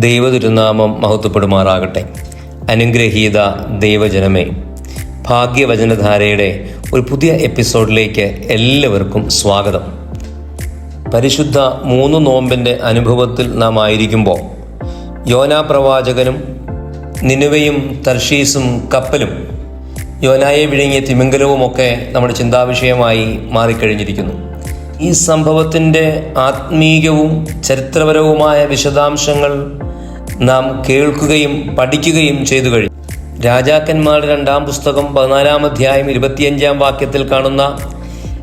ദൈവതിരുനാമം മഹത്വപ്പെടുമാറാകട്ടെ. അനുഗ്രഹീത ദൈവജനമേ ഭാഗ്യവചനധാരയുടെ ഒരു പുതിയ എപ്പിസോഡിലേക്ക് എല്ലാവർക്കും സ്വാഗതം. പരിശുദ്ധ മൂന്ന് നോമ്പിന്റെ അനുഭവത്തിൽ നാം ആയിരിക്കുമ്പോൾ യോനാ പ്രവാചകനും നിനുവയും തർഷീസും കപ്പലും യോനായെ വിഴുങ്ങിയ തിമിംഗലവുമൊക്കെ നമ്മുടെ ചിന്താവിഷയമായി മാറിക്കഴിഞ്ഞിരിക്കുന്നു. ഈ സംഭവത്തിന്റെ ആത്മീയവും ചരിത്രപരവുമായ വിശദാംശങ്ങൾ നാം കേൾക്കുകയും പഠിക്കുകയും ചെയ്തു കഴിഞ്ഞു. രാജാക്കന്മാരുടെ രണ്ടാം പുസ്തകം പതിനാലാം അധ്യായം ഇരുപത്തിയഞ്ചാം വാക്യത്തിൽ കാണുന്ന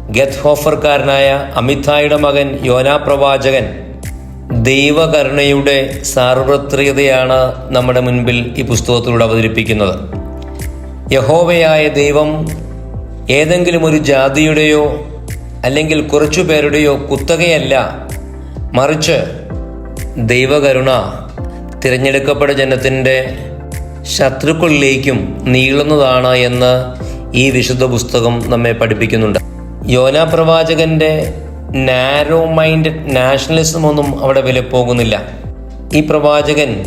ഗത് ഹോഫർക്കാരനായ അമിതായുടെ മകൻ യോനാ പ്രവാചകൻ ദൈവകരുണയുടെ സാർവത്രികതയാണ് നമ്മുടെ മുൻപിൽ ഈ പുസ്തകത്തിലൂടെ അവതരിപ്പിക്കുന്നത്. യഹോവയായ ദൈവം ഏതെങ്കിലും ഒരു ജാതിയുടെയോ അല്ലെങ്കിൽ കുറച്ചു പേരുടെയോ കുത്തകയല്ല മറിച്ച് ദൈവകരുണ തിരഞ്ഞെടുക്കപ്പെട്ട ജനത്തിന്റെ ശത്രുക്കളിലേക്കും നീളുന്നതാണ് എന്ന് ഈ വിശുദ്ധ പുസ്തകം നമ്മെ പഠിപ്പിക്കുന്നുണ്ട്. യോന പ്രവാചകന്റെ നാരോ മൈൻഡഡ് നാഷണലിസം ഒന്നും അവിടെ വില പോകുന്നില്ല. ഈ പ്രവാചകൻ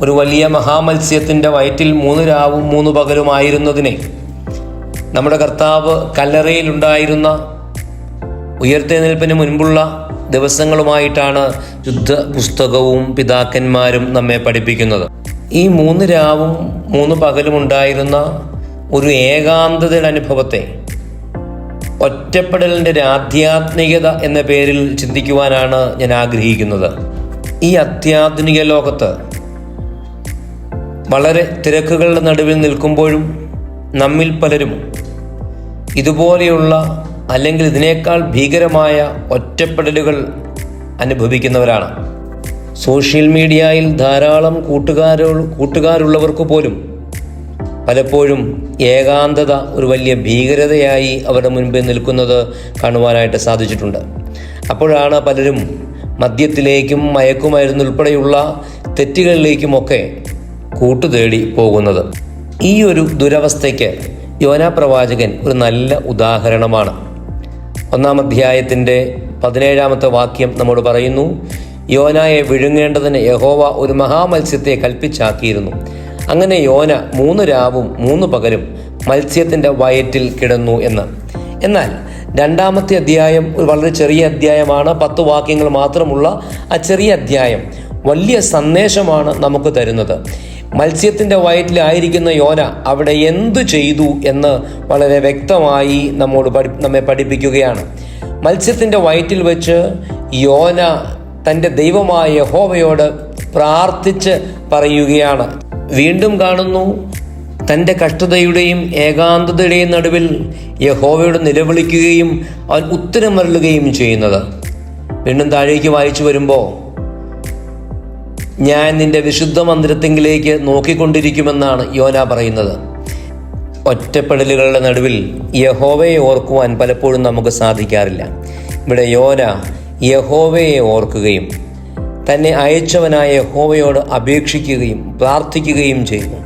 ഒരു വലിയ മഹാമത്സ്യത്തിന്റെ വയറ്റിൽ മൂന്ന് രാവും മൂന്ന് പകലുമായിരുന്നതിനെ നമ്മുടെ കർത്താവ് കല്ലറയിലുണ്ടായിരുന്ന ഉയർത്തെഴുന്നേൽപ്പിന് മുൻപുള്ള ദിവസങ്ങളുമായിട്ടാണ് യുദ്ധ പുസ്തകവും പിതാക്കന്മാരും നമ്മെ പഠിപ്പിക്കുന്നത്. ഈ മൂന്ന് രാവും മൂന്ന് പകലും ഉണ്ടായിരുന്ന ഒരു ഏകാന്തതയുടെ അനുഭവത്തെ ഒറ്റപ്പെടലിന്റെ ആധ്യാത്മികത എന്ന പേരിൽ ചിന്തിക്കുവാനാണ് ഞാൻ ആഗ്രഹിക്കുന്നത്. ഈ അത്യാധുനിക ലോകത്ത് വളരെ തിരക്കുകളുടെ നടുവിൽ നിൽക്കുമ്പോഴും നമ്മിൽ പലരും ഇതുപോലെയുള്ള അല്ലെങ്കിൽ ഇതിനേക്കാൾ ഭീകരമായ ഒറ്റപ്പെടലുകൾ അനുഭവിക്കുന്നവരാണ്. സോഷ്യൽ മീഡിയയിൽ ധാരാളം കൂട്ടുകാരോ കൂട്ടുകാരുള്ളവർക്ക് പോലും പലപ്പോഴും ഏകാന്തത ഒരു വലിയ ഭീകരതയായി അവരുടെ മുൻപിൽ നിൽക്കുന്നത് കാണുവാനായിട്ട് സാധിച്ചിട്ടുണ്ട്. അപ്പോഴാണ് പലരും മദ്യത്തിലേക്കും മയക്കുമരുന്നുൾപ്പെടെയുള്ള തെറ്റുകളിലേക്കുമൊക്കെ കൂട്ടുതേടി പോകുന്നത്. ഈ ഒരു ദുരവസ്ഥയ്ക്ക് യോനാ പ്രവാചകൻ ഒരു നല്ല ഉദാഹരണമാണ്. ഒന്നാം അധ്യായത്തിന്റെ പതിനേഴാമത്തെ വാക്യം നമ്മോട് പറയുന്നു യോനായെ വിഴുങ്ങേണ്ടതിന് യഹോവ ഒരു മഹാമത്സ്യത്തെ കൽപ്പിച്ചാക്കിയിരുന്നു. അങ്ങനെ യോന മൂന്ന് രാവും മൂന്ന് പകലും മത്സ്യത്തിന്റെ വയറ്റിൽ കിടന്നു എന്ന്. എന്നാൽ രണ്ടാമത്തെ അധ്യായം ഒരു വളരെ ചെറിയ അധ്യായമാണ്. പത്ത് വാക്യങ്ങൾ മാത്രമുള്ള ആ ചെറിയ അധ്യായം വലിയ സന്ദേശമാണ് നമുക്ക് തരുന്നത്. മത്സ്യത്തിന്റെ വയറ്റിലായിരിക്കുന്ന യോന അവിടെ എന്തു ചെയ്തു എന്ന് വളരെ വ്യക്തമായി നമ്മോട് പഠി നമ്മെ പഠിപ്പിക്കുകയാണ്. മത്സ്യത്തിന്റെ വയറ്റിൽ വെച്ച് യോന തന്റെ ദൈവമായ യഹോവയോട് പ്രാർത്ഥിച്ച് പറയുകയാണ്. വീണ്ടും കാണുന്നു തന്റെ കഷ്ടതയുടെയും ഏകാന്തതയുടെയും നടുവിൽ യഹോവയോട് നിലവിളിക്കുകയും അവൻ ഉത്തരമരളുകയും ചെയ്യുന്നത്. വീണ്ടും താഴേക്ക് വായിച്ചു വരുമ്പോൾ ഞാൻ നിന്റെ വിശുദ്ധ മന്ദിരത്തെങ്കിലേക്ക് നോക്കിക്കൊണ്ടിരിക്കുമെന്നാണ് യോന പറയുന്നത്. ഒറ്റപ്പെടലുകളുടെ നടുവിൽ യഹോവയെ ഓർക്കുവാൻ പലപ്പോഴും നമുക്ക് സാധിക്കാറില്ല. ഇവിടെ യോന യഹോവയെ ഓർക്കുകയും തന്നെ അയച്ചവനായ യഹോവയോട് അപേക്ഷിക്കുകയും പ്രാർത്ഥിക്കുകയും ചെയ്യുന്നു.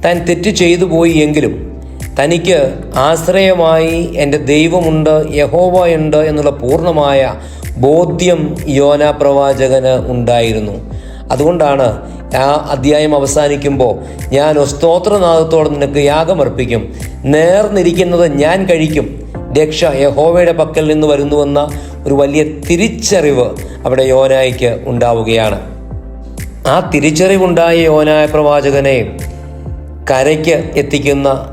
താൻ തെറ്റ് ചെയ്തു പോയി എങ്കിലും തനിക്ക് ആശ്രയമായി എന്റെ ദൈവമുണ്ട് യഹോവയുണ്ട് എന്നുള്ള പൂർണമായ ബോധ്യം യോന പ്രവാചകന് ഉണ്ടായിരുന്നു. അതുകൊണ്ടാണ് ആ അധ്യായം അവസാനിക്കുമ്പോൾ ഞാൻ സ്തോത്രനാഥത്തോടെ നിനക്ക് യാഗമർപ്പിക്കും നേർന്നിരിക്കുന്നത് ഞാൻ കഴിക്കും. രക്ഷ യഹോവയുടെ പക്കൽ നിന്ന് വരുന്നുവെന്ന ഒരു വലിയ തിരിച്ചറിവ് അവിടെ യോനായ്ക്ക് ഉണ്ടാവുകയാണ്. ആ തിരിച്ചറിവുണ്ടായ യോനായ പ്രവാചകനെ കരയ്ക്ക് എത്തിക്കുന്ന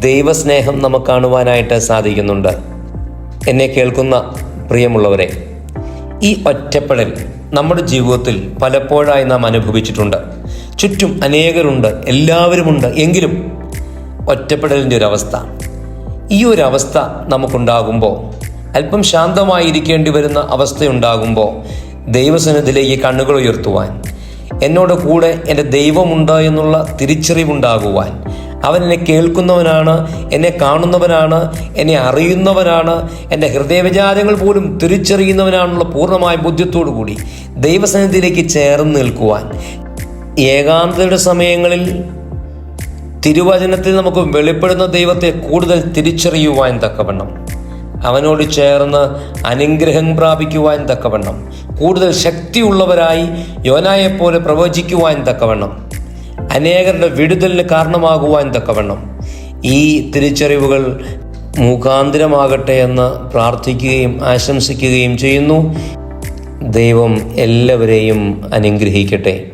ദൈവസ്നേഹം നമുക്ക് കാണുവാനായിട്ട് സാധിക്കുന്നുണ്ട്. എന്നെ കേൾക്കുന്ന പ്രിയമുള്ളവരെ ഈ ഒറ്റപ്പെടൽ നമ്മുടെ ജീവിതത്തിൽ പലപ്പോഴായി നാം അനുഭവിച്ചിട്ടുണ്ട്. ചുറ്റും അനേകരുണ്ട് എല്ലാവരുമുണ്ട്. എങ്കിലും ഒറ്റപ്പെടലിന്റെ ഒരു അവസ്ഥ. ഈ ഒരു അവസ്ഥ നമുക്കുണ്ടാകുമ്പോൾ അല്പം ശാന്തമായിരിക്കേണ്ടി വരുന്ന അവസ്ഥയുണ്ടാകുമ്പോൾ ദൈവസന്നിധിയിലേക്ക് കണ്ണുകൾ ഉയർത്തുവാൻ എന്നോട് കൂടെ എന്റെ ദൈവമുണ്ട് എന്നുള്ള തിരിച്ചറിവുണ്ടാകുവാൻ അവൻ എന്നെ കേൾക്കുന്നവനാണ് എന്നെ കാണുന്നവനാണ് എന്നെ അറിയുന്നവനാണ് എന്റെ ഹൃദയവിചാരങ്ങൾ പോലും തിരിച്ചറിയുന്നവനാണുള്ള പൂർണമായ ബുദ്ധിത്തോടു കൂടി ദൈവസന്നിധിയിലേക്ക് ചേർന്ന് നിൽക്കുവാൻ. ഏകാന്തതയുടെ സമയങ്ങളിൽ തിരുവചനത്തിൽ നമുക്ക് വെളിപ്പെടുന്ന ദൈവത്തെ കൂടുതൽ തിരിച്ചറിയുവാൻ തക്കവണ്ണം. അവനോട് ചേർന്ന് അനുഗ്രഹം പ്രാപിക്കുവാൻ തക്കവണ്ണം. കൂടുതൽ ശക്തിയുള്ളവരായി യോനായെപ്പോലെ പ്രവചിക്കുവാൻ തക്കവണ്ണം. അനേകരുടെ വിടുതലിന് കാരണമാകുവാൻ തക്കവണ്ണം ഈ തിരിച്ചറിവുകൾ മുഖാന്തരമാകട്ടെ എന്ന് പ്രാർത്ഥിക്കുകയും ആശംസിക്കുകയും ചെയ്യുന്നു. ദൈവം എല്ലാവരെയും അനുഗ്രഹിക്കട്ടെ.